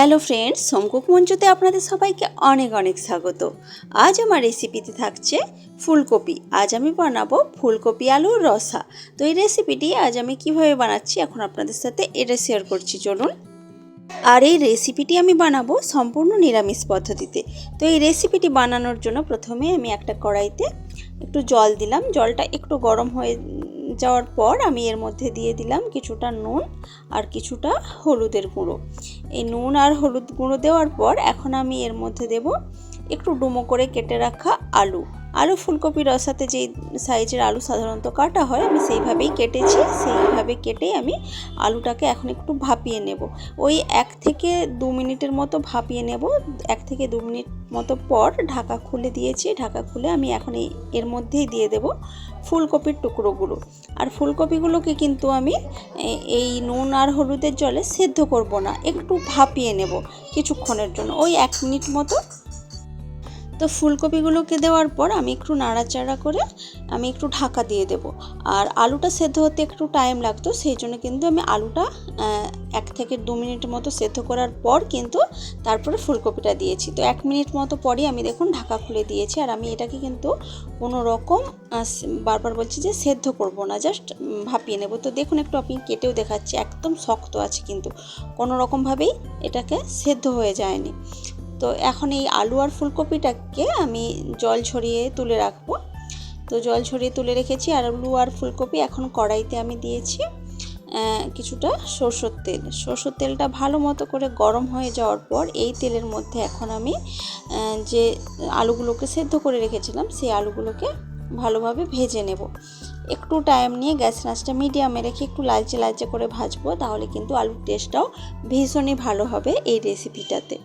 Hello friends সোমকুক মঞ্চতে আপনাদের সবাইকে অনেক অনেক স্বাগত। আজ আমার রেসিপিতে থাকছে ফুলকপি। আজ আমি বানাবো ফুলকপি আলুর রসা। তো এই রেসিপিটি আজ আমি কীভাবে বানাচ্ছি এখন আপনাদের সাথে এটা শেয়ার করছি, চলুন। আর এই রেসিপিটি আমি বানাবো সম্পূর্ণ নিরামিষ পদ্ধতিতে। তো এই রেসিপিটি বানানোর জন্য প্রথমে আমি একটা কড়াইতে একটু জল দিলাম। জলটা একটু গরম হয়ে যাওয়ার পর আমি এর মধ্যে দিয়ে দিলাম কিছুটা নুন আর কিছুটা হলুদের গুঁড়ো। এই নুন আর হলুদ গুঁড়ো দেওয়ার পর এখন আমি এর মধ্যে দেব একটু ডুমো করে কেটে রাখা আলু। আলু ফুলকপি রসাতে যেই সাইজের আলু সাধারণত কাটা হয়, আমি সেইভাবেই কেটেছি। সেইভাবে কেটেই আমি আলুটাকে এখন একটু ভাপিয়ে নেব। ওই এক থেকে দু মিনিটের মতো ভাপিয়ে নেব। এক থেকে দু মিনিট মতো পর ঢাকা খুলে দিয়েছি। ঢাকা খুলে আমি এখন এই, এর মধ্যেই দিয়ে দেব ফুলকপির টুকরোগুলো। আর ফুলকপিগুলোকে কিন্তু আমি এই নুন আর হলুদের জলে সেদ্ধ করব না, একটু ভাপিয়ে নেব কিছুক্ষণের জন্য। ওই এক মিনিট মতো তো ফুলকপিগুলোকে দেওয়ার পর আমি একটু নাড়াচাড়া করে আমি একটু ঢাকা দিয়ে দেব। আর আলুটা সেদ্ধ হতে একটু টাইম লাগতো, সেই জন্য কিন্তু আমি আলুটা এক থেকে দু মিনিট মতো সেদ্ধ করার পর কিন্তু তারপরে ফুলকপিটা দিয়েছি। তো এক মিনিট মতো পরই আমি দেখুন ঢাকা খুলে দিয়েছি, আর আমি এটাকে কিন্তু কোনো রকম বারবার বলছি যে সেদ্ধ করব না জাস্ট ভাপিয়ে নেব। তো দেখুন একটু আপনি কেটেও দেখাচ্ছি, একদম শক্ত আছে কিন্তু, কোনো রকমভাবেই এটাকে সেদ্ধ হয়ে যায়নি। তো এখন এই আলু আর ফুলকপিটাকে আমি জল ছড়িয়ে তুলে রাখব। তো জল ছড়িয়ে তুলে রেখেছি, আর আলু আর ফুলকপি এখন কড়াইতে আমি দিয়েছি কিছুটা সরষের তেল। সরষের তেলটা ভালো মতো করে গরম হয়ে যাওয়ার পর এই তেলের মধ্যে এখন আমি যে আলুগুলোকে সেদ্ধ করে রেখেছিলাম, সেই আলুগুলোকে ভালোভাবে ভেজে নেব। একটু টাইম নিয়ে গ্যাস নাচটা মিডিয়ামে রেখে একটু লালচে লালচে করে ভাজবো, তাহলে কিন্তু আলুর টেস্টটাও ভীষণই ভালো হবে এই রেসিপিটাতে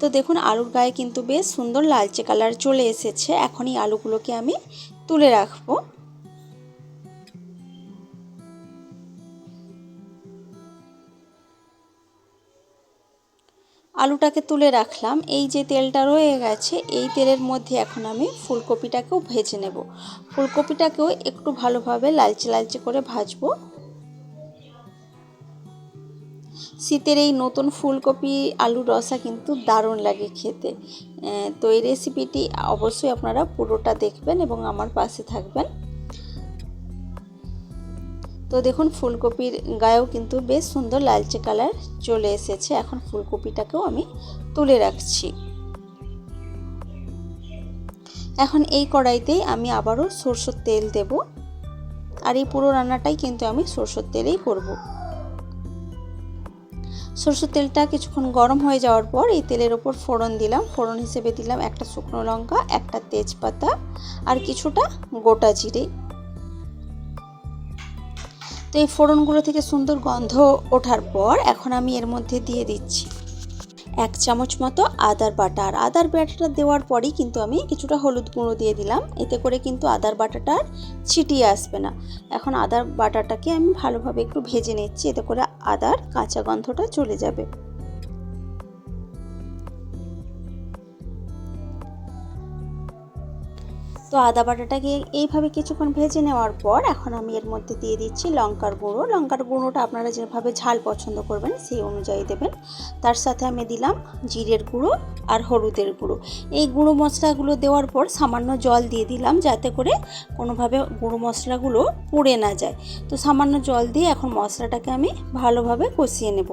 তো দেখুন, আলুর গায়ে কিন্তু বেশ সুন্দর লালচে কালার চলে এসেছে। এখন এই আলুগুলোকে আমি তুলে রাখব। আলুটাকে তুলে রাখলাম। এই যে তেলটা রয়ে গেছে, এই তেলের মধ্যে এখন আমি ফুলকপিটাকেও ভেজে নেব। ফুলকপিটাকেও একটু ভালোভাবে লালচে লালচে করে ভাজবো। শীতের এই নতুন ফুলকপি আলুর রসা কিন্তু দারুণ লাগে খেতে। তো এই রেসিপিটি অবশ্যই আপনারা পুরোটা দেখবেন এবং আমার পাশে থাকবেন। তো দেখুন, ফুলকপির গায়েও কিন্তু বেশ সুন্দর লালচে কালার চলে এসেছে। এখন ফুলকপিটাকেও আমি তুলে রাখছি। এখন এই কড়াইতেই আমি আবারও সরষের তেল দেব। আর এই পুরো রান্নাটাই কিন্তু আমি সরষের তেলেই করব। সরষের তেলটা কিছুক্ষণ গরম হয়ে যাওয়ার পর এই তেলের ওপর ফোড়ন দিলাম। ফোড়ন হিসেবে দিলাম একটা শুকনো লঙ্কা, একটা তেজপাতা আর কিছুটা গোটা জিরে। তো এই ফোড়নগুলো থেকে সুন্দর গন্ধ ওঠার পর এখন আমি এর মধ্যে দিয়ে দিচ্ছি। এক চামচ মতো আদার বাটা। আর আদার বাটাটা দেওয়ার পরেই কিন্তু আমি কিছুটা হলুদ গুঁড়ো দিয়ে দিলাম। এতে করে কিন্তু আদার বাটাটা ছিটিয়ে আসবে না। এখন আদার বাটাটাকে আমি ভালোভাবে একটু ভেজে নিচ্ছি। এতে করে আদার কাঁচা গন্ধটা চলে যাবে। তো আদা বাটাটাকে এইভাবে কিছুক্ষণ ভেজে নেওয়ার পর এখন আমি এর মধ্যে দিয়ে দিচ্ছি লঙ্কার গুঁড়ো। লঙ্কার গুঁড়োটা আপনারা যেভাবে ঝাল পছন্দ করবেন সেই অনুযায়ী দেবেন। তার সাথে আমি দিলাম জিরের গুঁড়ো আর হলুদের গুঁড়ো। এই গুঁড়ো মশলাগুলো দেওয়ার পর সামান্য জল দিয়ে দিলাম যাতে করে কোনোভাবে গুঁড়ো মশলাগুলো পুড়ে না যায়। তো সামান্য জল দিয়ে এখন মশলাটাকে আমি ভালোভাবে কষিয়ে নেব।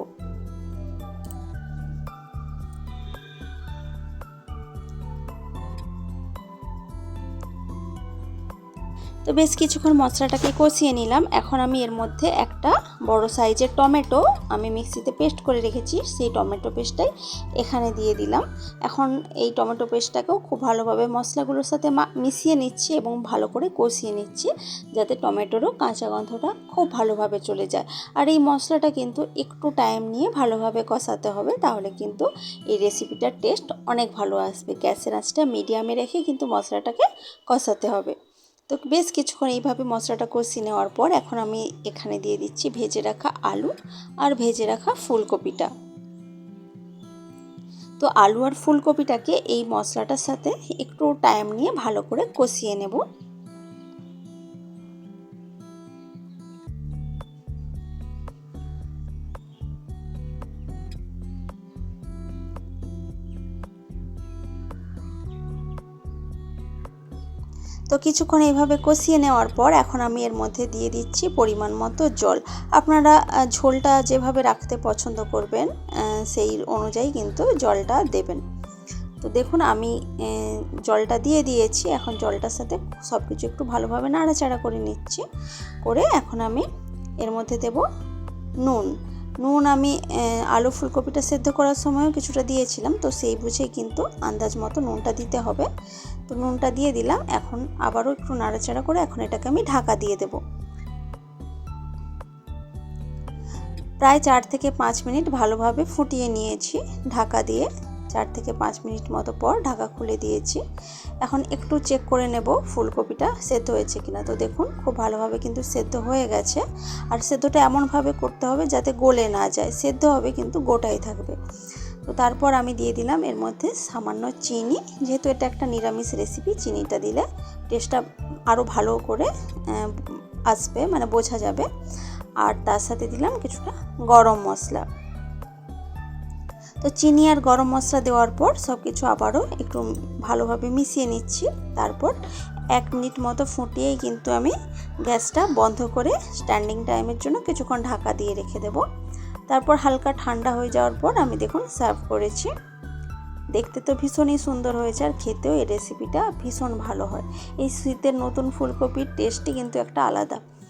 তো বেশ কিছুক্ষণ মশলাটাকে কষিয়ে নিলাম। এখন আমি এর মধ্যে একটা বড় সাইজের টমেটো আমি মিক্সিতে পেস্ট করে রেখেছি, সেই টমেটো পেস্টটাই এখানে দিয়ে দিলাম। এখন এই টমেটো পেস্টটাকেও খুব ভালোভাবে মশলাগুলোর সাথে মিশিয়ে নিচ্ছি এবং ভালো করে কষিয়ে নিচ্ছি, যাতে টমেটোরও কাঁচা গন্ধটা খুব ভালোভাবে চলে যায়। আর এই মশলাটা কিন্তু একটু টাইম নিয়ে ভালোভাবে কষাতে হবে, তাহলে কিন্তু এই রেসিপিটার টেস্ট অনেক ভালো আসবে। গ্যাসের আঁচটা মিডিয়ামে রেখে কিন্তু মশলাটাকে কষাতে হবে। তো বেশ কিছুক্ষণ এইভাবে মশলাটা কষিয়ে নেওয়ার পর এখন আমি এখানে দিয়ে দিচ্ছি ভেজে রাখা আলু আর ভেজে রাখা ফুলকপিটা। তো আলু আর ফুলকপিটাকে এই মশলাটার সাথে একটু টাইম নিয়ে ভালো করে কষিয়ে নেব। তো কিছুক্ষণ এইভাবে কষিয়ে নেওয়ার পর এখন আমি এর মধ্যে দিয়ে দিচ্ছি পরিমাণ মতো জল। আপনারা ঝোলটা যেভাবে রাখতে পছন্দ করবেন সেই অনুযায়ী কিন্তু জলটা দেবেন। তো দেখুন, আমি জলটা দিয়ে দিয়েছি। এখন জলটার সাথে সব কিছু একটু ভালোভাবে নাড়াচাড়া করে নিচ্ছি। করে এখন আমি এর মধ্যে দেব নুন। নুন আমি আলু ফুলকপিটা সেদ্ধ করার সময়ও কিছুটা দিয়েছিলাম, তো সেই বুঝেই কিন্তু আন্দাজ মতো নুনটা দিতে হবে। তো নুনটা দিয়ে দিলাম, এখন আবারও একটু নাড়াচাড়া করে এখন এটাকে আমি ঢাকা দিয়ে দেব। প্রায় চার থেকে পাঁচ মিনিট ভালোভাবে ফুটিয়ে নিয়েছি ঢাকা দিয়ে। চার থেকে পাঁচ মিনিট মতো পর ঢাকা খুলে দিয়েছি। এখন একটু চেক করে নেব ফুলকপিটা সেদ্ধ হয়েছে কিনা। তো দেখুন, খুব ভালোভাবে কিন্তু সেদ্ধ হয়ে গেছে। আর সেদ্ধটা এমনভাবে করতে হবে যাতে গলে না যায়। সেদ্ধ হবে কিন্তু গোটাই থাকবে। তো তারপর আমি দিয়ে দিলাম এর মধ্যে সামান্য চিনি। যেহেতু এটা একটা নিরামিষ রেসিপি চিনিটা দিলে টেস্টটা আরও ভালো করে আসবে মানে বোঝা যাবে। আর তার সাথে দিলাম কিছুটা গরম মশলা। তো চিনি আর গরম মশলা দেওয়ার পর সব কিছু আবারও একটু ভালোভাবে মিশিয়ে নিচ্ছি। তারপর এক মিনিট মতো ফুটিয়েই কিন্তু আমি গ্যাসটা বন্ধ করে স্ট্যান্ডিং টাইমের জন্য কিছুক্ষণ ঢাকা দিয়ে রেখে দেব। তারপর হালকা ঠান্ডা হয়ে যাওয়ার পর আমি দেখুন সার্ভ করেছি। দেখতে তো ভীষণই সুন্দর হয়েছে আর খেতেও এই রেসিপিটা ভীষণ ভালো হয়। এই শীতের নতুন ফুলকপির টেস্টই কিন্তু একটা আলাদা।